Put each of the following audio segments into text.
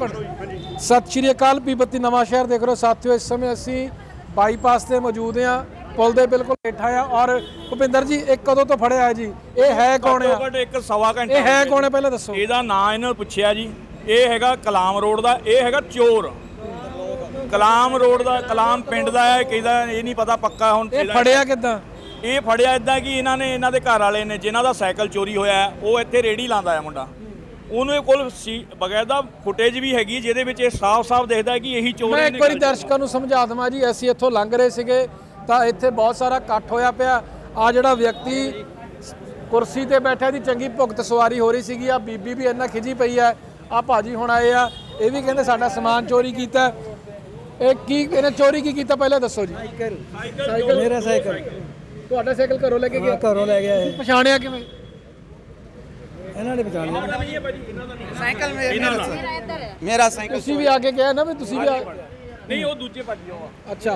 Minute ਸਤਿ ਸ਼੍ਰੀ ਅਕਾਲ ਪੀਪਤੀ ਨਵਾਂ ਸ਼ਹਿਰ ਦੇਖ ਰਹੇ ਸਾਥੀਓ ਇਸ ਸਮੇਂ ਅਸੀਂ ਬਾਈਪਾਸ ਤੇ ਮੌਜੂਦ ਹਾਂ। ਪੁਲ ਦੇ ਬਿਲਕੁਲ ਹੇਠਾਂ ਆ ਔਰ ਭੁਪਿੰਦਰ ਜੀ ਇਹ ਕਦੋਂ ਤੋਂ ਫੜਿਆ ਹੈ ਜੀ? ਇਹ ਹੈ ਕੌਣ ਆ? ਘੱਟੋ ਘੱਟ ਇੱਕ ਸਵਾ ਘੰਟਾ ਇਹ ਹੈ ਕੌਣ ਹੈ ਪਹਿਲਾਂ ਦੱਸੋ। ਇਹਦਾ ਨਾਂ ਇਹਨਾਂ ਨੂੰ ਪੁੱਛਿਆ ਜੀ। ਇਹ ਹੈਗਾ ਕਲਾਮ ਰੋਡ ਦਾ ਇਹ ਹੈਗਾ ਚੋਰ। ਕਲਾਮ ਰੋਡ ਦਾ ਕਲਾਮ ਪਿੰਡ ਦਾ ਹੈ ਕਿਹਦਾ ਇਹ ਨਹੀਂ ਪਤਾ ਪੱਕਾ ਹੁਣ ਇਹ ਫੜਿਆ ਕਿੱਦਾਂ? ਇਹ ਫੜਿਆ ਇਦਾਂ ਕਿ ਇਹਨਾਂ ਨੇ ਇਹਨਾਂ ਦੇ ਘਰ ਵਾਲੇ ਨੇ ਜਿਨ੍ਹਾਂ ਦਾ ਸਾਈਕਲ ਚੋਰੀ ਹੋਇਆ ਉਹ ਇੱਥੇ ਰੇੜੀ ਲਾਉਂਦਾ ਹੈ ਮੁੰਡਾ। ਉਹਨੂੰ ਕੋਲ ਸੀ ਬਗੈਰਦਾ ਫੁਟੇਜ ਵੀ ਹੈਗੀ ਜਿਹਦੇ ਵਿੱਚ ਇਹ ਸਾਫ਼-ਸਾਫ਼ ਦਿਖਦਾ ਹੈ ਕਿ ਇਹੀ ਚੋਰ ਮੈਂ ਇੱਕ ਵਾਰੀ ਦਰਸ਼ਕਾਂ ਨੂੰ ਸਮਝਾ ਦਵਾਂ ਜੀ ਅਸੀਂ ਇੱਥੋਂ ਲੰਘ ਰਹੇ ਸੀਗੇ ਤਾਂ ਇੱਥੇ ਬਹੁਤ ਸਾਰਾ ਇਕੱਠ ਹੋਇਆ ਪਿਆ। ਆ ਜਿਹੜਾ ਵਿਅਕਤੀ ਕੁਰਸੀ ਤੇ ਬੈਠਾ ਦੀ ਚੰਗੀ ਭੁਗਤ ਸਵਾਰੀ ਹੋ ਰਹੀ ਸੀਗੀ ਆ ਬੀਬੀ ਵੀ ਇੰਨਾ ਖਿਜੀ ਪਈ ਆ ਆ ਭਾਜੀ ਹੁਣ ਆਏ ਆ ਇਹ ਵੀ ਕਹਿੰਦੇ ਸਾਡਾ ਸਮਾਨ ਚੋਰੀ ਕੀਤਾ। ਇਹ ਕੀ ਇਹਨੇ ਚੋਰੀ ਕੀ ਕੀਤਾ ਪਹਿਲਾਂ ਦੱਸੋ ਜੀ। ਸਾਈਕਲ। ਮੇਰਾ ਸਾਈਕਲ। ਤੁਹਾਡਾ ਸਾਈਕਲ ਘਰੋਂ ਲੈ ਕੇ ਗਿਆ? ਘਰੋਂ ਲੈ ਗਿਆ ਇਹ ਪਛਾਣਿਆ ਕਿਵੇਂ? ਇਹਨਾਂ ਨੇ ਬਚਾ ਲਿਆ मेरा साइकिल ਤੁਸੀਂ ਵੀ ਆ ਕੇ ਕਿਹਾ ਨਾ ਵੀ ਤੁਸੀਂ ਵੀ ਆ- ਨਹੀਂ ਉਹ ਦੂਜੇ ਭਾਜੀ ਉਹ ਆ ਅੱਛਾ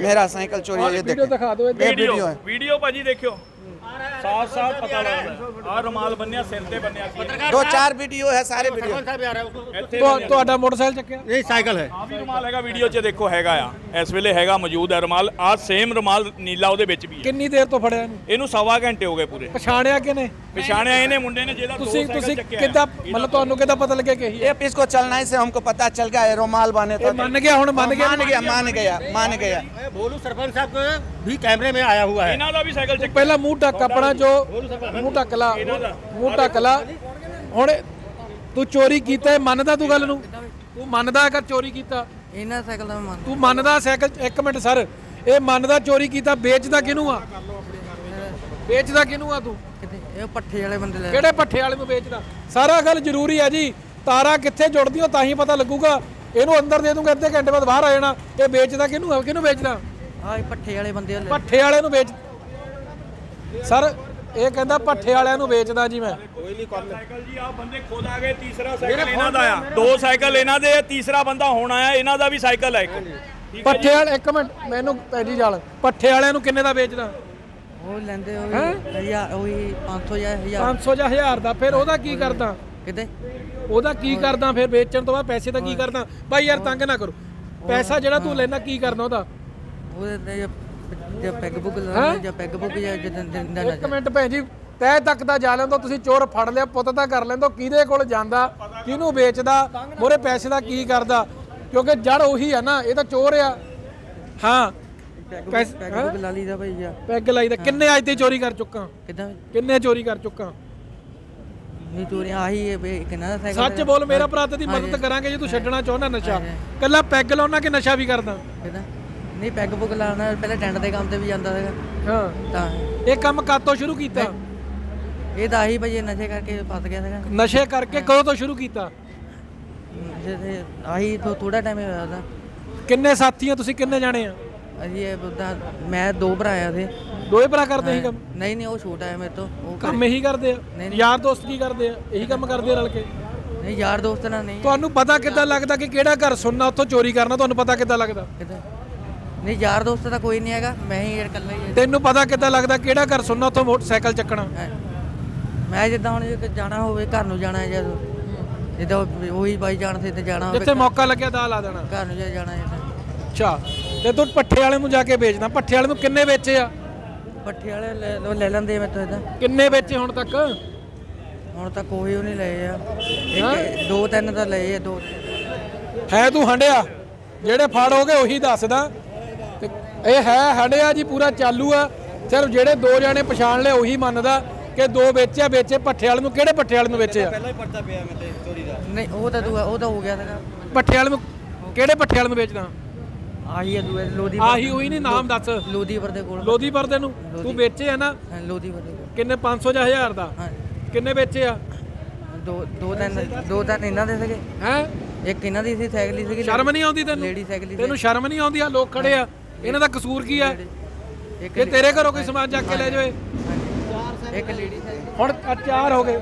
मेरा साइकिल चोरी है ये ਵੀਡੀਓ देखो ਦਿਖਾ ਦਿਓ ਇੱਧਰ। ਵੀਡੀਓ ਵੀਡੀਓ ਹੈ। ਵੀਡੀਓ ਭਾਜੀ ਦੇਖਿਓ ਸਾਫ਼-ਸਾਫ਼ ਪਤਾ ਲੱਗਦਾ ਆ ਰੁਮਾਲ ਬੰਨਿਆ ਸਿਰ ਤੇ ਬੰਨਿਆ ਕੀ ਹੈ। दो चार वीडियो है सारे वीडियो ਇੱਥੇ ਤੁਹਾ- ਤੁਹਾਡਾ ਮੋਟਰਸਾਈਕਲ ਚੱਕਿਆ ਇਹ ਸਾਈਕਲ ਹੈ ਆ ਵੀ ਰੁਮਾਲ ਹੈਗਾ ਵੀਡੀਓ 'ਚ ਦੇਖੋ ਹੈਗਾ ਆ ਇਸ ਵੇਲੇ ਹੈਗਾ ਮੌਜੂਦ ਹੈ ਰੁਮਾਲ ਆ ਸੇਮ ਰੁਮਾਲ ਨੀਲਾ ਉਹਦੇ ਵਿੱਚ ਵੀ ਹੈ ਕਿੰਨੀ ਦੇਰ ਤੋਂ ਫੜਿਆ ਇਹਨੂੰ ਇਹਨੂੰ ਸਵਾ ਘੰਟੇ ਹੋ ਗਏ ਪੂਰੇ ਪਛਾਣਿਆ ਕਿਨੇ ਪਛਾਣਿਆ ਇਹਨੇ ਮੁੰਡੇ ਨੇ ਜਿਹਦਾ ਦੋ ਤੁਸੀਂ ਸਾਈਕਲ ਤੁਸੀਂ ਚੱਕਿਆ ਕਿੱਦਾਂ ਮਤਲਬ ਤੁਹਾਨੂੰ ਕਿੱਦਾਂ ਪਤਾ ਲੱਗਿਆ ਕਿ ਇਹੀ ਹੈ ये इसको चलने से हमको पता चल गया है रोमाल बांधे ਇਹ तो ਮੰਨ ਗਿਆ ਹੁਣ ਮੰਨ ਗਿਆ मान गया मान गया मान गया भोलू सरपंच साहब को भी कैमरे में आया हुआ है ਇਹਨਾਂ ਦਾ ਵੀ ਸਾਈਕਲ ਚੱਕਿਆ ਪਹਿਲਾਂ ਮੂੰਹ ਢੱਕ ਆਪਣਾ ਜੋ ਮੂੰਹ ਢੱਕ ਲਾ ਮੂੰਹ ਢੱਕ ਲਾ ਹੁਣ ਤੂੰ ਚੋਰੀ ਕੀਤਾ ਹੈ, ਮੰਨਦਾ ਤੂੰ ਗੱਲ ਨੂੰ ਤੂੰ ਮੰਨਦਾ ਅਗਰ ਚੋਰੀ ਕੀਤਾ ਇਹਨਾਂ ਸਾਈਕਲ ਦਾ ਮੈਂ ਮੰਨਦਾ ਤੂੰ ਮੰਨਦਾ ਸਾਈਕਲ ਇੱਕ ਮਿੰਟ ਸਰ ਇਹ ਮੰਨਦਾ ਚੋਰੀ ਕੀਤਾ ਵੇਚਦਾ ਕਿਹਨੂੰ ਆ ਵੇਚਦਾ ਕਿਹਨੂੰ ਆ ਤੂੰ ਕਿਤੇ ਇਹ ਪੱਠੇ ਵਾਲੇ ਬੰਦੇ ਲੈ ਕਿਹੜੇ ਪੱਠੇ ਵਾਲੇ ਨੂੰ ਵੇਚਦਾ? ਸਾਰਾ ਗੱਲ ਜ਼ਰੂਰੀ ਹੈ ਜੀ। ਤਾਰਾਂ ਕਿੱਥੇ ਜੁੜਦੀਆਂ ਤਾਂ ਹੀ ਪਤਾ ਲੱਗੂਗਾ। ਇਹਨੂੰ ਅੰਦਰ ਦੇ ਦੂੰਗਾ ਅੱਧੇ ਘੰਟੇ ਬਾਅਦ ਬਾਹਰ ਆ ਜਾਣਾ। ਇਹ ਵੇਚਦਾ ਕਿਹਨੂੰ? ਕਿਹਨੂੰ ਵੇਚਦਾ? ਆਹ ਇਹ ਪੱਠੇ ਵਾਲੇ ਬੰਦੇ ਲੈ ਪੱਠੇ ਵਾਲੇ ਨੂੰ ਵੇਚ ਸਰ ਇਹ ਕਹਿੰਦਾ ਪੱਠੇ ਵਾਲਿਆਂ ਨੂੰ ਵੇਚਦਾ ਜੀ ਮੈਂ। ਸਾਈਕਲ ਜੀ ਆ ਬੰਦੇ ਖੁਦ ਆ ਗਏ ਤੀਸਰਾ ਸਾਈਕਲ ਇਹਨਾਂ ਦਾ ਆ। ਦੋ ਸਾਈਕਲ ਇਹਨਾਂ ਦੇ ਆ, ਤੀਸਰਾ ਬੰਦਾ ਹੁਣ ਆਇਆ ਇਹਨਾਂ ਦਾ ਵੀ ਸਾਈਕਲ ਹੈ ਇੱਕ। ਪੱਠੇ ਵਾਲੇ ਇੱਕ ਮਿੰਟ ਮੈਨੂੰ ਪੈਜੀ ਜਾਲ। ਪੱਠੇ ਵਾਲਿਆਂ ਨੂੰ ਕਿੰਨੇ ਦਾ ਵੇਚਦਾ? ਉਹ ਲੈਂਦੇ ਉਹ ਵੀ ਹਜ਼ਾਰ ਉਹ ਵੀ 500 ਜਾਂ 1000 500 ਜਾਂ 1000 ਦਾ ਫਿਰ ਉਹਦਾ ਕੀ ਕਰਦਾ? ਕਿਤੇ? ਉਹਦਾ ਕੀ ਕਰਦਾ ਫਿਰ ਵੇਚਣ ਤੋਂ ਬਾਅਦ? ਪੈਸੇ ਦਾ ਕੀ ਕਰਦਾ? ਭਾਈ ਯਾਰ ਤੰਗ ਨਾ ਕਰੋ। ਪੈਸਾ ਜਿਹੜਾ ਤੂੰ ਲੈਣਾ ਕੀ ਕਰਨਾ ਉਹਦਾ? ਉਹਦੇ ਤੇ ਜੇ- ਜੇ ਪੈਗ ਬੁੱਕ ਲਾਉਂਦੇ ਜਾਂ ਪੈਗ ਬੁੱਕ ਜਾਂ ਜਦੋਂ ਦਿੰਦਾ ਨਾ ਇੱਕ ਮਿੰਟ ਭੈਣ ਜੀ ਤੈ ਤੱਕ ਦਾ ਜਾ ਲੈਂਦਾ ਤੁਸੀਂ ਚੋਰ ਫੜ ਲਿਆ ਪੁੱਤ ਤਾਂ ਕਰ ਲੈਂਦਾ ਕਿਹਦੇ ਕੋਲ ਜਾਂਦਾ ਕਿਹਨੂੰ ਵੇਚਦਾ ਮੋਰੇ ਪੈਸੇ ਦਾ ਕੀ ਕਰਦਾ? ਕਿਉਂਕਿ ਜੜ ਉਹੀ ਆ ਨਾ ਇਹ ਤਾਂ ਚੋਰ ਆ। ਹਾਂ ਪੈਸੇ ਪੈਗ ਬੁੱਕ ਲਾ ਲਈਦਾ ਭਾਈ ਜਾਂ ਪੈਗ ਲਾਈ ਦਾ। ਕਿੰਨੇ ਅੱਜ ਤੇ ਚੋਰੀ ਕਰ ਚੁੱਕਾ? ਕਿਦਾਂ? ਕਿੰਨੇ ਚੋਰੀ ਕਰ ਚੁੱਕਾ? ਨਹੀਂ ਚੋਰੀਆਂ ਆਹੀ ਹੈ ਵੀ ਕਿੰਨਾ ਦਾ ਸਾਈਕਲ ਸੱਚ ਬੋਲ ਮੇਰਾ ਭਰਾ ਤੇਰੀ ਮਦਦ ਕਰਾਂਗੇ ਜੇ ਤੂੰ ਛੱਡਣਾ ਚਾਹੁੰਦਾ ਨਸ਼ਾ। ਕੱਲਾ ਪੈਗ ਲਾਉਣਾ ਕਿ ਨਸ਼ਾ ਵੀ ਕਰਦਾ? ਕਿਦਾਂ? ਨਹੀਂ ਪੈਗ ਬੁੱਕ ਲਾਉਣਾ ਪਹਿਲਾਂ ਟੈਂਟ ਦੇ ਕੰਮ ਤੇ ਵੀ ਜਾਂਦਾ ਸੀਗਾ। ਹਾਂ। ਤਾਂ ਇਹ ਕੰਮ ਕਾਤੋਂ ਸ਼ੁਰੂ ਕੀਤਾ? ਇਹ ਤਾਂ ਆਹੀ ਭਾਈ ਇਹ ਨਸ਼ੇ ਕਰਕੇ ਫਸ ਗਿਆ ਸੀਗਾ। ਨਸ਼ੇ ਕਰਕੇ ਕਦੋਂ ਤੋਂ ਸ਼ੁਰੂ ਕੀਤਾ? ਜਿਹਦੇ ਆਹੀ ਥੋੜਾ ਟਾਈਮ ਹੋਇਆ ਉਹਦਾ। ਕਿੰਨੇ ਸਾਥੀ ਆ ਤੁਸੀਂ ਕਿੰਨੇ ਜਾਣੇ ਆ? ਅਸੀਂ ਇਹ ਬੁੱਧਾ ਮੈਂ ਦੋ ਭਰਾ ਆ ਦੋਏ ਭਰਾ ਕਰਦੇ ਸੀ ਕੰਮ? ਨਹੀਂ ਨਹੀਂ ਉਹ ਛੋਟਾ ਹੈ ਮੇਰੇ ਤੋਂ ਉਹ ਕੰਮ ਇਹੀ ਕਰਦੇ ਆ? ਯਾਰ ਦੋਸਤ ਕੀ ਕਰਦੇ ਆ? ਇਹੀ ਕੰਮ ਕਰਦੇ ਆ ਰਲ ਕੇ? ਨਹੀਂ ਯਾਰ ਦੋਸਤ ਨਾਲ ਨਹੀਂ। ਤੁਹਾਨੂੰ ਪਤਾ ਕਿੱਦਾਂ ਲੱਗਦਾ ਕਿ ਕਿਹੜਾ ਘਰ ਸੁਣਨਾ ਉੱਥੋਂ ਚੋਰੀ ਕਰਨਾ ਤੁਹਾਨੂੰ ਪਤਾ ਕਿੱਦਾਂ ਲੱਗਦਾ? ਨਹੀਂ ਯਾਰ ਦੋਸਤ ਤਾਂ ਕੋਈ ਨਹੀਂ ਹੈਗਾ ਮੈਂ ਹੀ ਇਕੱਲਾ ਹੀ ਤੈਨੂੰ ਪਤਾ ਕਿੱਦਾਂ ਲੱਗਦਾ ਕਿਹੜਾ ਘਰ ਸੁਣਨਾ ਉੱਥੋਂ ਮੋਟਰਸਾਈਕਲ ਚੱਕਣਾ? ਹਾਂ। ਮੈਂ ਜਿੱਦਾਂ ਹੁਣ ਜੇ ਜਾਣਾ ਹੋਵੇ ਘਰ ਨੂੰ ਜਾਣਾ ਹੈ ਜਦ ਜਿੱਦਾਂ ਉਹ- ਬਾਈ ਜਾਣ ਤੇ ਜਾਣਾ ਹੋਵੇ ਜਿੱਥੇ ਮੌਕਾ ਲੱਗਿਆ ਦਾ ਲਾ ਦੇਣਾ। ਘਰ ਨੂੰ ਜੇ ਜਾਣਾ ਜਿੱਦਾਂ ਅੱਛਾ। ਤੇ ਤੂੰ ਪੱਠੇ ਵਾਲੇ ਨੂੰ ਜਾ ਕੇ ਵੇਚਦਾ। ਪੱਠੇ ਵਾਲੇ ਨੂੰ ਕਿੰਨੇ ਵੇਚੇ ਆ? ਪੱਠੇ ਵਾਲੇ ਲੈ ਲੈਂਦੇ ਮੇਰੇ ਤੋਂ ਇਦਾਂ ਕਿੰਨੇ ਵੇਚੇ ਹੁਣ ਤੱਕ? ਹੁਣ ਤਾਂ ਕੋਈ ਉਹ ਨਹੀਂ ਲਏ ਆ। ਇੱਕ ਦੋ ਤਿੰਨ ਤਾਂ ਲਏ ਆ ਦੋ। ਹੈ ਤੂੰ ਹੰਡਿਆ? ਜਿਹੜੇ ਫੜ ਹੋ ਗਏ ਉਹੀ ਦੱਸਦਾ। ਤੇ ਇਹ ਹੈ ਹੰਡਿਆ ਜੀ ਪੂਰਾ ਚਾਲੂ ਆ। ਸਿਰਫ ਜਿਹੜੇ ਦੋ ਜਾਣੇ ਪਛਾਣ ਲਏ ਉਹੀ ਮੰਨਦਾ ਕਿ ਦੋ ਵੇਚਿਆ ਵੇਚੇ ਪੱਠੇ ਵਾਲੇ ਨੂੰ। ਕਿਹੜੇ ਪੱਠੇ ਵਾਲੇ ਨੂੰ ਵੇਚੇ ਆ? ਨਹੀਂ ਉਹ ਤਾਂ ਦੂਆ ਉਹ ਤਾਂ ਹੋ ਗਿਆ ਸੀਗਾ। ਪੱਠੇ ਵਾਲੇ ਨੂੰ ਕਿਹੜੇ ਪੱਠੇ ਵਾਲੇ ਨੂੰ ਵੇਚਦਾ? ਆਹੀ ਹੈ ਦੂਏ ਲੋਦੀ ਆਹੀ ਹੋਈ ਨਹੀਂ ਨਾਮ ਦੱਸ। ਲੋਦੀਪੁਰ ਦੇ ਕੋਲ। ਲੋਧੀਪੁਰ ਦੇ ਨੂੰ? ਤੂੰ ਵੇਚੇ ਆ ਨਾ? ਹਾਂ, ਲੋਦੀਪੁਰ ਦੇ ਕੋਲ। ਕਿੰਨੇ? 500 ਜਾਂ 1000 ਦਾ? ਹਾਂ। ਕਿੰਨੇ ਵੇਚੇ ਆ? ਦੋ ਦੋ ਤਿੰਨ ਦੋ ਤਿੰਨ ਇਹਨਾਂ ਦੇ ਸੀਗੇ। ਹੈ? ਇੱਕ ਇਹਨਾਂ ਦੀ ਸੀ ਸਾਈਕਲ ਹੀ ਸੀਗੀ। ਸ਼ਰਮ ਨਹੀਂ ਆਉਂਦੀ ਤੈਨੂੰ? ਲੇਡੀ ਸਾਈਕਲ ਹੀ ਤੈਨੂੰ ਸ਼ਰਮ ਨਹੀਂ ਆਉਂਦੀ ਆ? ਲੋਕ ਖੜੇ ਆ। ਇਹਨਾਂ ਦਾ ਕਸੂਰ ਕੀ ਆ। ਇੱਕ ਤੇਰੇ ਘਰੋਂ ਕੋਈ ਸਮਾਨ ਚੱਕ ਕੇ ਲੈ ਜਾਵੇ ਇੱਕ ਲੇਡੀ ਹੁਣ ਆਹ ਚਾਰ ਹੋ ਗਏ।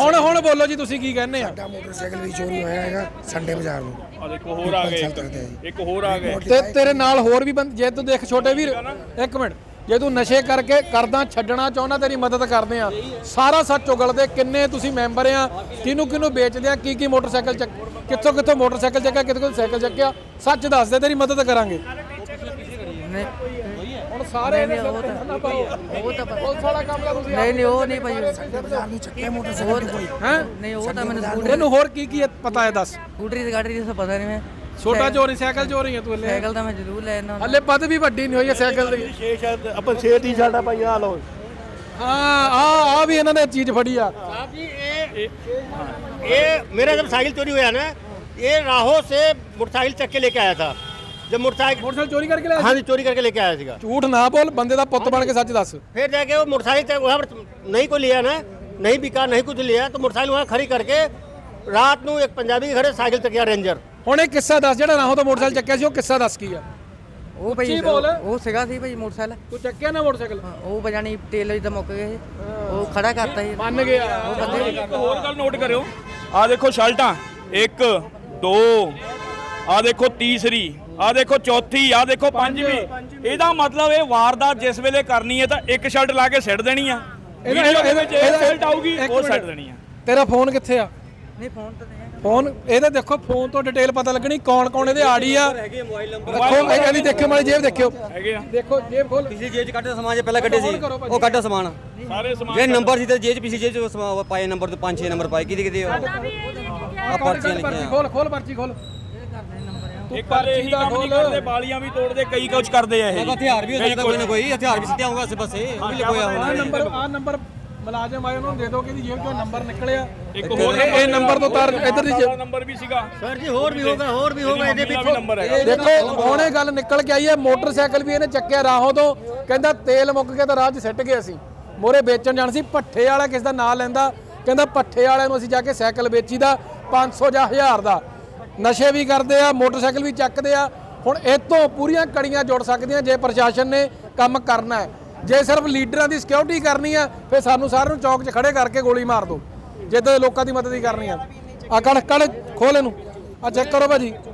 ਹੁਣ ਹੁਣ ਬੋਲੋ ਜੀ ਤੁਸੀਂ ਕੀ ਕਹਿੰਦੇ ਆ? ਸਾਡਾ ਮੋਟਰਸਾਈਕਲ ਵੀ ਚੋਰੀ ਹੋਇਆ ਹੈਗਾ ਸੰਡੇ ਬਾਜ਼ਾਰ ਨੂੰ। ਆ ਦੇਖੋ ਹੋਰ ਆ ਗਏ। ਸਕਦੇ ਆ ਜੀ। ਇੱਕ ਹੋਰ ਆ ਗਏ। ਤੇ ਤੇਰੇ ਨਾਲ ਹੋਰ ਵੀ ਬੰਦ ਜੇ ਤੂੰ ਦੇਖ ਛੋਟੇ ਵੀਰ ਇੱਕ ਮਿੰਟ। ਜੇ ਤੂੰ ਨਸ਼ੇ ਕਰਕੇ ਕਰਦਾ ਛੱਡਣਾ ਚਾਹੁੰਦਾ ਤੇਰੀ ਮਦਦ ਕਰਦੇ ਆ। ਸਾਰਾ ਸੱਚ ਉਗਲਦੇ ਕਿੰਨੇ ਤੁਸੀਂ ਮੈਂਬਰ ਆ ਕਿਹਨੂੰ ਕਿਹਨੂੰ ਵੇਚਦੇ ਆ ਕੀ ਕੀ ਮੋਟਰਸਾਈਕਲ ਚੱਕ ਕਿੱਥੋਂ ਕਿੱਥੋਂ ਮੋਟਰਸਾਈਕਲ ਚੱਕਿਆ ਕਿੱਥੋਂ ਕਿੱਥੋਂ ਸਾਈਕਲ ਚੱਕਿਆ। ਸੱਚ ਦੱਸ ਦੇ ਤੇਰੀ ਮਦਦ ਕਰਾਂਗੇ। ਨਹੀਂ ਹੁਣ ਸਾਰੇ ਨਹੀਂ, ਉਹ ਤਾਂ- ਨਾ ਪਾਓ ਉਹ ਤਾਂ ਪਤਾ- ਪੁਲਿਸ ਵਾਲਾ ਕੰਮ ਤਾਂ ਤੁਸੀਂ ਨਹੀਂ ਨਹੀਂ ਉਹ ਨਹੀਂ ਭਾਈ ਬਾਜ਼ਾਰ ਨੂੰ ਚੱਕਿਆ ਮੋਟਰਸਾਈਕਲ ਕੋਈ ਹੈ ਨਹੀਂ ਉਹ ਤਾਂ ਮੈਨੂੰ ਸਕੂਟਰੀ ਇਹਨੂੰ ਹੋਰ ਕੀ ਕੀ ਪਤਾ ਹੈ ਦੱਸ ਸਕੂਟਰੀ ਦੀ ਗਾੜੀ ਦੀ ਤਾਂ ਪਤਾ ਨਹੀਂ ਮੈਂ ਛੋਟਾ ਚੋਰੀ ਸਾਈਕਲ ਚੋਰੀ ਹੈ ਤੂੰ ਹਲੇ ਸਾਈਕਲ ਤਾਂ ਮੈਂ ਜ਼ਰੂਰ ਲੈ ਜਾਂਦਾ ਹਲੇ ਪਦ ਵੀ ਵੱਡੀ ਨਹੀਂ ਹੋਈ ਹੈ ਸਾਈਕਲ ਦੀ ਛੇ ਸ਼ਰਟ ਆਪਾਂ ਛੇ ਟੀ-ਸ਼ਰਟਾਂ ਪਾਈਆਂ ਆ ਲਓ ਹਾਂ ਆ ਆ ਵੀ ਇਹਨਾਂ ਨੇ ਚੀਜ਼ ਫੜੀ ਆ साहब जी ये ये मेरा जब साइकिल चोरी हुआ ना ये राहों से मोटरसाइकिल चक्के लेके आया था जब मोटरसाइकिल ਮੋਟਰਸਾਈਕਲ ਚੋਰੀ ਕਰਕੇ ਲਿਆ हाँ जी चोरी करके लेके आया था ਝੂਠ ਨਾ ਬੋਲ ਬੰਦੇ ਦਾ ਪੁੱਤ ਬਣ ਕੇ ਸੱਚ ਦੱਸ फिर जाके वो मोटरसाइकिल वहाँ पर नहीं को लिया ना नहीं बिका नहीं कुछ लिया तो मोटरसाइकिल वहाँ खड़ी करके रात ਨੂੰ एक पंजाबी के घरे साइकिल चकिया रेंजर ਹੁਣ ਇਹ ਕਿੱਸਾ ਦੱਸ ਜਿਹੜਾ ਰਾਹੋਂ ਤੋਂ ਮੋਟਰਸਾਈਕਲ ਚੱਕਿਆ ਸੀ ਉਹ ਕਿੱਸਾ ਦੱਸ ਕੀ ਆ ਉਹ ਭਾਈ ਉੱਚੀ ਬੋਲ। ਉਹ ਸੀਗਾ ਸੀ ਭਾਈ ਮੋਟਰਸਾਈਕਲ ਤੂੰ ਚੱਕਿਆ ਨਾ ਮੋਟਰਸਾਈਕਲ ਹਾਂ, ਉਹ ਬਜਾਣੀ ਤੇਲ ਵਿੱਚ ਤਾਂ ਮੁੱਕ ਗਏ ਸੀ। ਉਹ ਖੜਾ ਕਰਤਾ ਸੀ ਮੰਨ ਗਿਆ ਉਹ ਬੰਦੇ ਇੱਕ ਹੋਰ ਗੱਲ ਨੋਟ ਕਰਿਓ ਆ ਦੇਖੋ ਸ਼ਰਟਾਂ 1 2 ਆ ਦੇਖੋ ਤੀਸਰੀ ਆ ਦੇਖੋ ਚੌਥੀ ਆ ਦੇਖੋ ਪੰਜਵੀਂ। ਇਹਦਾ ਮਤਲਬ ਇਹ ਵਾਰਦਾਤ ਜਿਸ ਵੇਲੇ ਕਰਨੀ ਹੈ ਤਾਂ ਇੱਕ ਸ਼ਰਟ ਲਾ ਕੇ ਸਿੱਟ ਦੇਣੀ ਆ। ਇਹਦਾ- ਵੀਡੀਓ ਦੇ ਇਹਦਾ- ਵਿੱਚ ਇਹ ਇਹਦਾ- ਸ਼ਰਟ ਆਊਗੀ ਇੱਕ ਉਹ ਮਿੰਟ। ਸਿੱਟ ਦੇਣੀ ਆ। ਤੇਰਾ ਫੋਨ ਕਿੱਥੇ ਆ? ਨਹੀਂ ਫੋਨ ਤਾਂ ਨਹੀਂ ਹੈਗਾ। ਫੋਨ ਇਹਦੇ ਦੇਖੋ ਫੋਨ ਤੋਂ ਡਿਟੇਲ ਪਤਾ ਲੱਗਣੀ ਕੌਣ ਕੌਣ ਇਹਦੇ ਆੜੀ ਆ। ਦੇਖੋ ਇਹ ਇਹਦੀ ਦੇਖਿਓ ਮਾੜੀ ਜੇਬ ਦੇਖਿਓ। ਹੈਗੇ ਆ। ਦੇਖੋ ਜੇਬ ਖੋਲ ਪਿਛਲੀ ਜੇਬ ਚ ਕੱਢਿਆ ਸਮਾਨ ਜੇ ਪਹਿਲਾਂ ਕੱਢੇ ਸੀ। ਉਹ ਕੱਢੋ ਸਮਾਨ। ਸਾਰੇ ਸਮਾਨ ਜੇ ਨੰਬਰ ਸੀ ਤੇ ਜੇਬ ਪਿਛਲੀ ਜੇਬ ਚ ਸਮਾਨ ਪਾਏ ਨੰਬਰ ਤੇ 5-6 ਨੰਬਰ ਪਾਏ। ਕਿਹਦੇ ਕਿਹਦੇ ਆ ਪਰਚੀ ਲਿਖੀਆਂ। ਖੋਲ ਖੋਲ ਪਰਚੀ ਖੋਲ ਇੱਕ ਵਾਰ ਇਹੀ ਕੰਮ ਨਹੀਂ ਕਰਦੇ ਬਾਲੀਆਂ ਵੀ ਤੋੜਦੇ ਕਈ ਕੁਝ ਕਰਦੇ ਆ ਇਹ। ਹਥਿਆਰ ਵੀ ਹੋ ਸਕਦਾ ਕੋਈ ਨਾ ਕੋਈ ਹਥਿਆਰ ਵੀ ਸਿੱਧਿਆ ਹੋਊਗਾ ਆਸੇ ਵੀ ਲਗੋਇਆ ਹੋਣਾ ਨੰਬਰ ਆ ਨੰਬਰ ਮਲਾਜ਼ਮ ਆਏ ਉਹਨਾਂ ਨੂੰ ਦੇ ਦੋ ਕਿ ਜੇਬ ਚੋਂ ਨੰਬਰ ਨਿਕਲਿਆ। ਇੱਕ ਹੋਰ ਇਹ ਨੰਬਰ ਤੋਂ ਤਾਰ ਇਧਰ ਦੀ ਨੰਬਰ ਵੀ ਸੀਗਾ। ਸਰ ਜੀ ਹੋਰ ਵੀ ਹੋਗਾ ਹੋਰ ਵੀ ਹੋਗਾ ਇਹਦੇ ਵਿੱਚ ਦੇਖੋ ਹੁਣੇ ਗੱਲ ਨਿਕਲ ਕੇ ਆਈ ਹੈ ਮੋਟਰਸਾਈਕਲ ਵੀ ਇਹਨੇ ਚੱਕਿਆ ਰਾਹੋ ਤੋਂ। ਕਹਿੰਦਾ ਤੇਲ ਮੁੱਕ ਕੇ ਤਾਂ ਰਾਹ 'ਚ ਸਿੱਟ ਗਏ ਅਸੀਂ। ਮੋਰੇ ਵੇਚਣ ਜਾਣ ਸੀ ਪੱਠੇ ਵਾਲਾ ਕਿਸ ਦਾ ਨਾਂ ਲੈਂਦਾ ਕਹਿੰਦਾ ਪੱਠੇ ਵਾਲਿਆਂ ਨੂੰ ਅਸੀਂ ਜਾ ਕੇ ਸਾਈਕਲ ਵੇਚੀਦਾ 500 ਜਾਂ 1000 ਦਾ। ਨਸ਼ੇ ਵੀ ਕਰਦੇ ਆ, ਮੋਟਰਸਾਈਕਲ ਵੀ ਚੱਕਦੇ ਆ। ਹੁਣ ਇਹ ਪੂਰੀਆਂ ਕੜੀਆਂ ਜੁੜ ਸਕਦੀਆਂ ਜੇ ਪ੍ਰਸ਼ਾਸਨ ਨੇ ਕੰਮ ਕਰਨਾ ਹੈ। ਜੇ ਸਿਰਫ ਲੀਡਰਾਂ ਦੀ ਸਿਕਿਉਰਿਟੀ ਕਰਨੀ ਆ, ਫਿਰ ਸਾਨੂੰ ਸਾਰਿਆਂ ਨੂੰ ਚੌਕ 'ਚ ਖੜੇ ਕਰਕੇ ਗੋਲੀ ਮਾਰ ਦਿਓ। ਜਿੱਦਾਂ ਲੋਕਾਂ ਦੀ ਮਦਦ ਹੀ ਕਰਨੀ ਆ। ਆ ਕੜ ਕੜ ਖੋਲ ਇਹਨੂੰ। ਆ ਚੈੱਕ ਕਰੋ ਭਾਜੀ।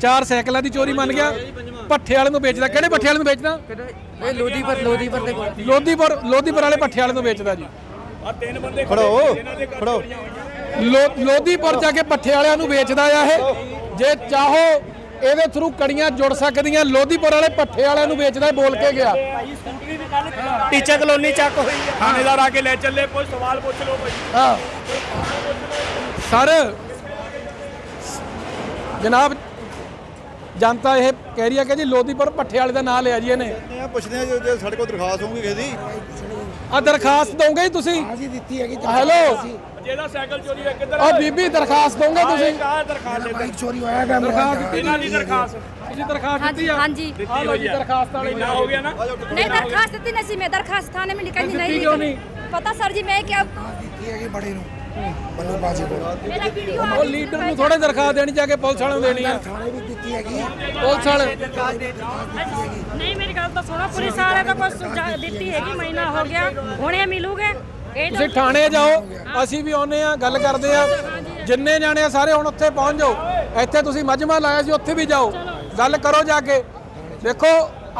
ਚਾਰ ਸਾਈਕਲਾਂ ਦੀ ਚੋਰੀ ਮੰਨ ਗਿਆ। ਪੱਠੇ ਵਾਲੇ ਨੂੰ ਵੇਚਦਾ। ਕਿਹੜੇ ਪੱਠੇ ਵਾਲੇ ਨੂੰ ਵੇਚਦਾ? ਇਹ ਲੋਧੀ ਪਰ ਲੋਧੀ ਪਰ ਦੇ ਕੋਲ। ਲੋਧੀਪੁਰ ਲੋਧੀਪੁਰ ਵਾਲੇ ਪੱਠੇ ਵਾਲੇ ਨੂੰ ਵੇਚਦਾ ਜੀ। ਆ ਤਿੰਨ ਬੰਦੇ ਖੜੋ। ਖੜੋ ਲੋਧੀਪੁਰ ਜਾ ਕੇ ਪੱਠੇ ਵਾਲਿਆਂ ਨੂੰ ਵੇਚਦਾ ਆ ਇਹ। ਜੇ ਚਾਹੋ ਇਹਦੇ ਥਰੂ ਕੜੀਆਂ ਜੁੜ ਸਕਦੀਆਂ ਲੋਧੀਪੁਰ ਵਾਲੇ ਪੱਠੇ ਵਾਲਿਆਂ ਨੂੰ ਵੇਚਦਾ ਬੋਲ ਕੇ ਗਿਆ। ਟੀਚਾ ਕਲੋਨੀ ਚੱਕ ਹੋਈ ਥਾਣੇਦਾਰ ਆ ਕੇ ਲੈ ਚੱਲੇ ਕੋਈ ਸਵਾਲ ਪੁੱਛ ਲਓ ਭਾਈ। ਹਾਂ। ਸਰ ਜਨਾਬ ਜਨਤਾ ਇਹ ਕਹਿ ਰਹੀ ਹੈ ਕਿ ਜੀ ਲੋਧੀਪੁਰ ਪੱਠੇ ਵਾਲੇ ਦਾ ਨਾਂ ਲਿਆ ਜੀ ਇਹਨੇ ਆ ਪੁੱਛਦੇ ਆ ਜੇ ਜੇ ਸਾਡੇ ਕੋਲ ਦਰਖਾਸਤ ਹੋਊਗੀ ਕਿਸੇ ਦੀ ਆ ਦਰਖਾਸਤ ਦੋਗੇ ਜੀ ਤੁਸੀਂ ਹਾਂ ਜੀ ਦਿੱਤੀ ਹੈਗੀ ਹੈਲੋ ਜਿਹਦਾ ਸਾਈਕਲ ਚੋਰੀ ਹੋਇਆ ਕਿੱਧਰ ਆ ਬੀਬੀ ਦਰਖਾਸਤ ਦੋਗੇ ਤੁਸੀਂ ਆ ਦਰਖਾਸਤ ਬਾਈਕ ਚੋਰੀ ਹੋਇਆ ਹੈਗਾ ਦਰਖਾਸਤ ਇਹਨਾਂ ਦੀ ਦਰਖਾਸਤ ਤੁਸੀਂ ਦਰਖਾਸਤ हाँ ਦਿੱਤੀ जी ਆ हाँ जी ਆ ਲਓ ਜੀ ਦਰਖਾਸਤ ਵਾਲੇ ਨਾ ਹੋ ਗਿਆ ਨਾ नहीं दरखास्त दी नसी में दरखास्त थाने में निकल ਦਿੱਤੀ नहीं ਕਿਉਂ निकली। पता सर जी मैं क्या ਦਿੱਤੀ ਹੈਗੀ ਬੜੇ ਨੂੰ ਬੱਲੇ ਬਾਜੀ ਉਹ ਲੀਡਰ ਨੂੰ ਥੋੜੇ ਦਰਖਾਸਤ ਦੇਣੀ ਜਾ ਕੇ ਪੁਲਿਸ ਵਾਲਿਆਂ ਨੂੰ ਦੇਣੀ ਆ। ਥਾਣੇ ਵੀ ਦਿੱਤੀ ਹੈਗੀ। ਪੁਲਿਸ ਵਾਲੇ ਨਹੀਂ ਮੇਰੀ ਗੱਲ ਤਾਂ ਸੁਣੋ ਪੁਲਿਸ ਵਾਲੇ ਤਾਂ ਬਸ ਤੁਸੀਂ ਥਾਣੇ ਜਾਓ ਅਸੀਂ ਵੀ ਆਉਨੇ ਆ ਗੱਲ ਕਰਦੇ ਆ ਜਿੰਨੇ ਜਾਣੇ ਆ ਸਾਰੇ ਹੁਣ ਉੱਥੇ ਪਹੁੰਚ ਜਾਓ। ਇੱਥੇ ਤੁਸੀਂ ਮਜਮਾ ਲਾਇਆ ਸੀ ਉੱਥੇ ਵੀ ਜਾਓ। ਗੱਲ ਕਰੋ ਜਾ ਕੇ। ਦੇਖੋ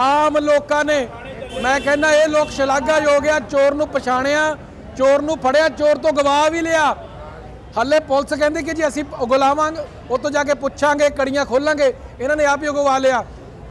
ਆਮ ਲੋਕਾਂ ਨੇ ਮੈਂ ਕਹਿੰਦਾ ਇਹ ਲੋਕ ਸ਼ਲਾਘਾਯੋਗ ਆ ਚੋਰ ਨੂੰ ਪਛਾਣਿਆ। ਚੋਰ ਨੂੰ ਫੜਿਆ, ਚੋਰ ਤੋਂ ਗਵਾਹ ਵੀ ਲਿਆ। ਹੱਲੇ ਪੁਲਿਸ ਕਹਿੰਦੀ ਕਿ ਜੀ ਅਸੀਂ ਉਗਲਾਵਾਂਗੇ ਉਹ ਤੋਂ ਜਾ ਕੇ ਪੁੱਛਾਂਗੇ, ਕੜੀਆਂ ਖੋਲਾਂਗੇ, ਇਹਨਾਂ ਨੇ ਆਪ ਹੀ ਉਗਵਾ ਲਿਆ।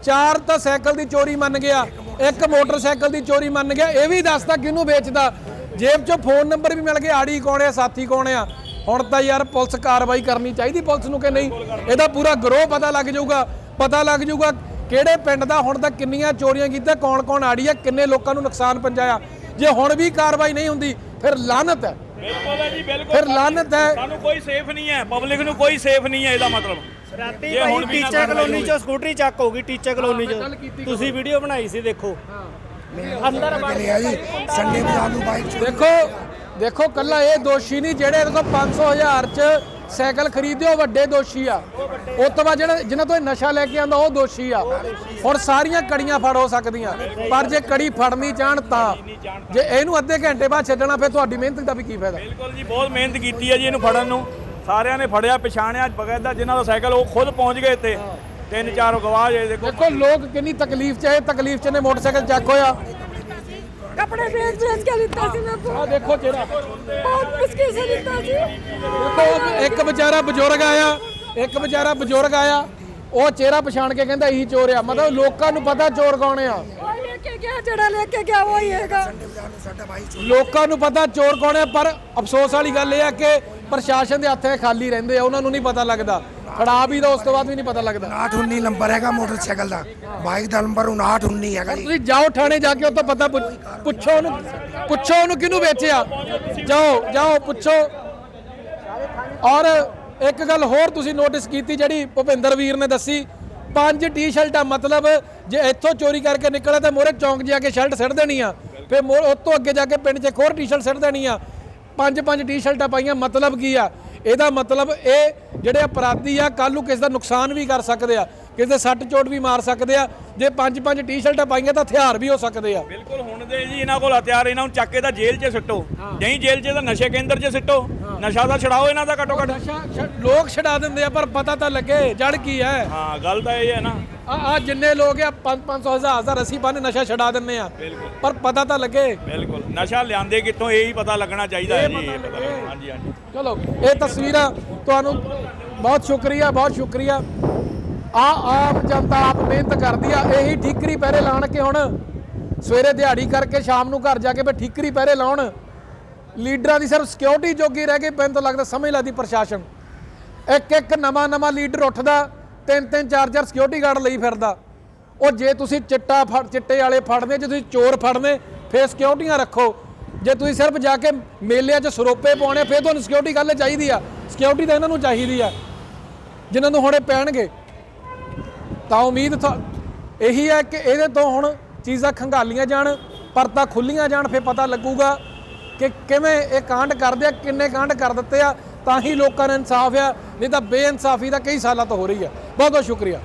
ਚਾਰ ਤਾਂ ਸਾਈਕਲ ਦੀ ਚੋਰੀ ਮੰਨ ਗਿਆ, ਇੱਕ ਮੋਟਰਸਾਈਕਲ ਦੀ ਚੋਰੀ ਮੰਨ ਗਿਆ, ਇਹ ਵੀ ਦੱਸਦਾ ਕਿਹਨੂੰ ਵੇਚਦਾ। ਜੇਬ 'ਚੋਂ ਫੋਨ ਨੰਬਰ ਵੀ ਮਿਲ ਗਿਆ, ਆੜੀ ਕੌਣ ਆ, ਸਾਥੀ ਕੌਣ ਆ। ਹੁਣ ਤਾਂ ਯਾਰ ਪੁਲਿਸ ਕਾਰਵਾਈ ਕਰਨੀ ਚਾਹੀਦੀ ਪੁਲਿਸ ਨੂੰ ਕਿ ਨਹੀਂ? ਇਹਦਾ ਪੂਰਾ ਗਰੋਹ ਪਤਾ ਲੱਗ ਜਾਊਗਾ, ਪਤਾ ਲੱਗ ਜਾਊਗਾ ਕਿਹੜੇ ਪਿੰਡ ਦਾ ਹੁਣ ਤੱਕ ਕਿੰਨੀਆਂ ਚੋਰੀਆਂ ਕੀਤੀਆਂ ਕੌਣ ਕੌਣ ਆੜੀ ਆ, ਕਿੰਨੇ ਲੋਕਾਂ ਨੂੰ ਨੁਕਸਾਨ ਪਹੁੰਚਾਇਆ। ਜੇ ਹੁਣ ਵੀ ਕਾਰਵਾਈ ਨਹੀਂ ਹੁੰਦੀ ਫਿਰ ਲਾਨਤ ਹੈ। ਬਿਲਕੁਲ ਹੈ ਜੀ ਬਿਲਕੁਲ। ਫਿਰ ਲਾਨਤ ਹੈ। ਸਾਨੂੰ ਕੋਈ ਸੇਫ ਨਹੀਂ ਹੈ। ਪਬਲਿਕ ਨੂੰ ਕੋਈ ਸੇਫ ਨਹੀਂ ਹੈ ਇਹਦਾ ਮਤਲਬ। ਰਾਤੀ ਭਾਈ ਟੀਚਰ ਕਲੋਨੀ ਚੋਂ ਸਕੂਟਰੀ ਚੱਕ ਹੋ ਗਈ ਟੀਚਰ ਕਲੋਨੀ ਚੋਂ। ਤੁਸੀਂ ਵੀਡੀਓ ਬਣਾਈ ਸੀ ਦੇਖੋ। ਅੰਦਰ ਲਿਆ ਜੀ ਸੰਡੇ ਬਾਜ਼ਾਰ ਨੂੰ ਬਾਈਕ ਦੇਖੋ ਦੇਖੋ ਕੱਲਾ ਇਹ ਦੋਸ਼ੀ ਨਹੀਂ ਜਿਹੜੇ ਇਹਦੇ ਕੋਲ 500 ਹਜ਼ਾਰ ਚ ਸਾਈਕਲ ਖਰੀਦੇ ਉਹ ਵੱਡੇ ਦੋਸ਼ੀ ਆ। ਉਸ ਤੋਂ ਬਾਅਦ ਜਿਹੜਾ ਜਿਨ੍ਹਾਂ ਤੋਂ ਇਹ ਨਸ਼ਾ ਲੈ ਕੇ ਆਂਦਾ ਉਹ ਦੋਸ਼ੀ ਆ। ਹੁਣ ਸਾਰੀਆਂ ਕੜੀਆਂ ਫੜ ਹੋ ਸਕਦੀਆਂ। ਪਰ ਜੇ ਕੜੀ ਫੜਨੀ ਚਾਹਣ ਤਾਂ। ਜੇ ਇਹਨੂੰ ਅੱਧੇ ਘੰਟੇ ਬਾਅਦ ਛੱਡਣਾ ਫਿਰ ਤੁਹਾਡੀ ਮਿਹਨਤ ਦਾ ਵੀ ਕੀ ਫਾਇਦਾ? ਬਿਲਕੁਲ ਜੀ ਬਹੁਤ ਮਿਹਨਤ ਕੀਤੀ ਹੈ ਜੀ ਇਹਨੂੰ ਫੜਨ ਨੂੰ। ਸਾਰਿਆਂ ਨੇ ਫੜਿਆ ਪਛਾਣਿਆ ਬਗੈਦਾ ਜਿਨ੍ਹਾਂ ਦਾ ਸਾਈਕਲ ਉਹ ਖੁਦ ਪਹੁੰਚ ਗਏ ਇੱਥੇ। ਤਿੰਨ ਚਾਰ ਗਵਾਹ ਜੇ ਦੇਖੋ। ਦੇਖੋ ਲੋਕ ਕਿੰਨੀ ਤਕਲੀਫ ਚ ਹੈ ਤਕਲੀਫ ਚ ਨੇ ਮੋਟਰਸਾਈਕਲ ਚੱਕ ਹੋਇਆ। ਕੱਪੜੇ ਵੇਚ ਵੇਚ ਕੇ ਲਿੱਤਾ ਸੀ ਮੈਂ ਆ ਦੇਖੋ ਚਿਹਰਾ ਬਹੁਤ ਮੁਸ਼ਕਿਲ ਸੇ ਲਿੱਤਾ ਸੀ। ਦੇਖੋ ਇੱਕ ਵਿਚਾਰਾ ਬਜ਼ੁਰਗ ਆਇਆ ਇੱਕ ਵਿਚਾਰਾ ਬਜ਼ੁਰਗ ਆਇਆ ਉਹ ਚਿਹਰਾ ਪਛਾਣ ਕੇ ਕਹਿੰਦਾ ਇਹੀ ਚੋਰ ਆ। ਮਤਲਬ ਲੋਕਾਂ ਨੂੰ ਪਤਾ ਚੋਰ ਕੌਣ ਆ। ਉਹ ਲੈ ਕੇ ਗਿਆ ਜਿਹੜਾ ਲੈ ਕੇ ਗਿਆ ਉਹ ਹੀ ਹੈਗਾ। ਲੋਕਾਂ ਨੂੰ ਪਤਾ ਚੋਰ ਕੌਣ ਹੈ ਪਰ ਅਫਸੋਸ ਵਾਲੀ ਗੱਲ ਇਹ ਆ ਕਿ ਪ੍ਰਸ਼ਾਸਨ ਦੇ ਹੱਥ ਖਾਲੀ ਰਹਿੰਦੇ ਆ ਉਹਨਾਂ ਨੂੰ ਨਹੀਂ ਪਤਾ ਲੱਗਦਾ। ਫੜਾ ਵੀ ਦਾ ਉਸ ਤੋਂ ਬਾਅਦ ਵੀ ਨਹੀਂ ਪਤਾ ਲੱਗਦਾ। 59 ਨੰਬਰ ਹੈਗਾ ਮੋਟਰਸਾਈਕਲ ਦਾ। ਬਾਈਕ ਦਾ ਨੰਬਰ 59 ਹੈਗਾ ਜੀ। ਤੁਸੀਂ ਜਾਓ ਥਾਣੇ ਜਾ ਕੇ ਉਹ ਤੋਂ ਪਤਾ ਪੁੱਛ- ਪੁੱਛੋ ਉਹਨੂੰ ਪੁੱਛੋ ਉਹਨੂੰ ਕਿਹਨੂੰ ਵੇਚਿਆ। ਜਾਓ ਜਾਓ ਪੁੱਛੋ। ਔਰ ਇੱਕ ਗੱਲ ਹੋਰ ਤੁਸੀਂ ਨੋਟਿਸ ਕੀਤੀ ਜਿਹੜੀ ਭੁਪਿੰਦਰ ਵੀਰ ਨੇ ਦੱਸੀ। ਪੰਜ ਟੀ-ਸ਼ਰਟਾਂ ਮਤਲਬ ਜੇ ਇੱਥੋਂ ਚੋਰੀ ਕਰਕੇ ਨਿਕਲੇ ਤਾਂ ਮੋਰੇ ਚੌਂਕ ਜਾ ਕੇ ਸ਼ਰਟ ਸਿੱਟ ਦੇਣੀ ਆ। ਫਿਰ ਮੋਰ ਤੋਂ ਅੱਗੇ ਜਾ ਕੇ ਪਿੰਡ 'ਚ ਇੱਕ ਹੋਰ ਟੀ-ਸ਼ਰਟ ਸਿੱਟ ਦੇਣੀ ਆ। ਪੰਜ ਪੰਜ ਟੀ-ਸ਼ਰਟਾਂ ਪਾਈਆਂ ਮਤਲਬ ਕੀ ਆ? ਇਹਦਾ ਮਤਲਬ ਇਹ ਜਿਹੜੇ ਅਪਰਾਧੀ ਆ ਕੱਲ ਨੂੰ ਕਿਸੇ ਦਾ ਨੁਕਸਾਨ ਵੀ ਕਰ ਸਕਦੇ ਆ ਕਿਸੇ ਦੇ ਸੱਟ ਚੋਟ ਵੀ ਮਾਰ ਸਕਦੇ ਆ ਜੇ ਪੰਜ ਪੰਜ ਟੀ-ਸ਼ਰਟਾਂ ਪਾਈਆਂ ਤਾਂ ਹਥਿਆਰ ਵੀ ਹੋ ਸਕਦੇ ਆ। ਬਿਲਕੁਲ ਹੁਣ ਦੇ ਜੀ ਇਹਨਾਂ ਕੋਲ ਹਥਿਆਰ ਇਹਨਾਂ ਨੂੰ ਚੱਕ ਕੇ ਤਾਂ ਜੇਲ੍ਹ 'ਚ ਸਿੱਟੋ। ਨਹੀਂ ਜੇਲ੍ਹ 'ਚ ਤਾਂ ਨਸ਼ੇ ਕੇਂਦਰ 'ਚ ਸਿੱਟੋ। ਨਸ਼ਾ ਤਾਂ ਛਡਾਓ ਇਹਨਾਂ ਦਾ ਘੱਟੋ ਘੱਟ। ਨਸ਼ਾ ਲੋਕ ਛਡਾ ਦਿੰਦੇ ਆ ਪਰ ਪਤਾ ਤਾਂ ਲੱਗੇ ਜੜ ਕੀ ਹੈ। ਹਾਂ ਗੱਲ ਤਾਂ ਇਹ ਹੈ ਨਾ। ਆ ਆ ਜਿੰਨੇ ਲੋਕ ਆ 5-500 ਹਜ਼ਾਰ ਹਜ਼ਾਰ ਅਸੀਂ ਬੰਨ ਨਸ਼ਾ ਛਡਾ ਦਿੰਦੇ ਆ। ਪਰ ਪਤਾ ਤਾਂ ਲੱਗੇ। ਬਿਲਕੁਲ। ਨਸ਼ਾ ਲਿਆਂਦੇ ਕਿੱਥੋਂ ਇਹ ਹੀ ਪਤਾ ਲੱਗਣਾ ਚਾਹੀਦਾ ਹੈ ਜੀ ਇਹ ਪਤਾ ਲੱਗਣਾ। ਹਾਂਜੀ ਹਾਂਜੀ। ਚਲੋ ਇਹ ਤਸਵੀਰਾਂ ਤੁਹਾਨੂੰ ਬਹੁਤ ਸ਼ੁਕਰੀਆ ਬਹੁਤ ਸ਼ੁਕਰੀਆ। ਆ ਆਪ ਜਨਤਾ ਆਪ ਮਿਹਨਤ ਕਰਦੀ ਆ ਇਹੀ ਠੀਕਰੀ ਪਹਿਰੇ ਲਾਣ ਕੇ ਹੁਣ ਸਵੇਰੇ ਦਿਹਾੜੀ ਕਰਕੇ ਸ਼ਾਮ ਨੂੰ ਘਰ ਜਾ ਕੇ ਫਿਰ ਠੀਕਰੀ ਪਹਿਰੇ ਲਾਉਣ। ਲੀਡਰਾਂ ਦੀ ਸਿਰਫ ਸਿਕਿਉਰਿਟੀ ਜੋਗੀ ਰਹਿ ਗਈ ਮੈਨੂੰ ਤਾਂ ਲੱਗਦਾ ਸਮਝ ਲੱਗਦੀ ਪ੍ਰਸ਼ਾਸਨ। ਇੱਕ ਇੱਕ ਨਵਾਂ ਨਵਾਂ ਲੀਡਰ ਉੱਠਦਾ ਤਿੰਨ ਤਿੰਨ ਚਾਰ ਚਾਰ ਸਿਕਿਉਰਿਟੀ ਗਾਰਡ ਲਈ ਫਿਰਦਾ। ਉਹ ਜੇ ਤੁਸੀਂ ਚਿੱਟਾ ਫੜ, ਚਿੱਟੇ ਵਾਲੇ ਫੜਨੇ, ਜੇ ਤੁਸੀਂ ਚੋਰ ਫੜਨੇ, ਫੇਰ ਸਿਕਿਉਰਿਟੀਆਂ ਰੱਖੋ। ਜੇ ਤੁਸੀਂ ਸਿਰਫ ਜਾ ਕੇ ਮੇਲਿਆਂ 'ਚ ਸਰੋਪੇ ਪਾਉਣੇ, ਫੇਰ ਤੁਹਾਨੂੰ ਸਿਕਿਉਰਿਟੀ ਗੱਲ ਚਾਹੀਦੀ ਆ। ਸਿਕਿਉਰਿਟੀ ਤਾਂ ਇਹਨਾਂ ਨੂੰ ਚਾਹੀਦੀ ਆ, ਜਿਨ੍ਹਾਂ ਨੂੰ ਹੁਣੇ ਪੈਣਗੇ। ਤਾਂ ਉਮੀਦ ਥਾ- ਇਹੀ ਹੈ ਕਿ ਇਹਦੇ ਤੋਂ ਹੁਣ ਚੀਜ਼ਾਂ ਖੰਗਾਲੀਆਂ ਜਾਣ, ਪਰਤਾਂ ਖੁੱਲੀਆਂ ਜਾਣ, ਫੇਰ ਪਤਾ ਲੱਗੂਗਾ ਕਿ ਕਿਵੇਂ ਇਹ ਕਾਂਡ ਕਰਦੇ ਆ, ਕਿੰਨੇ ਕਾਂਡ ਕਰ ਦਿੱਤੇ ਆ। ਤਾਂ ਹੀ ਲੋਕਾਂ ਨੂੰ ਇਨਸਾਫ ਆ, ਨਹੀਂ ਤਾਂ ਬੇਇਨਸਾਫੀ ਤਾਂ ਕਈ ਸਾਲਾਂ ਤੋਂ ਹੋ ਰਹੀ ਆ। ਬਹੁਤ ਬਹੁਤ ਸ਼ੁਕਰੀਆ।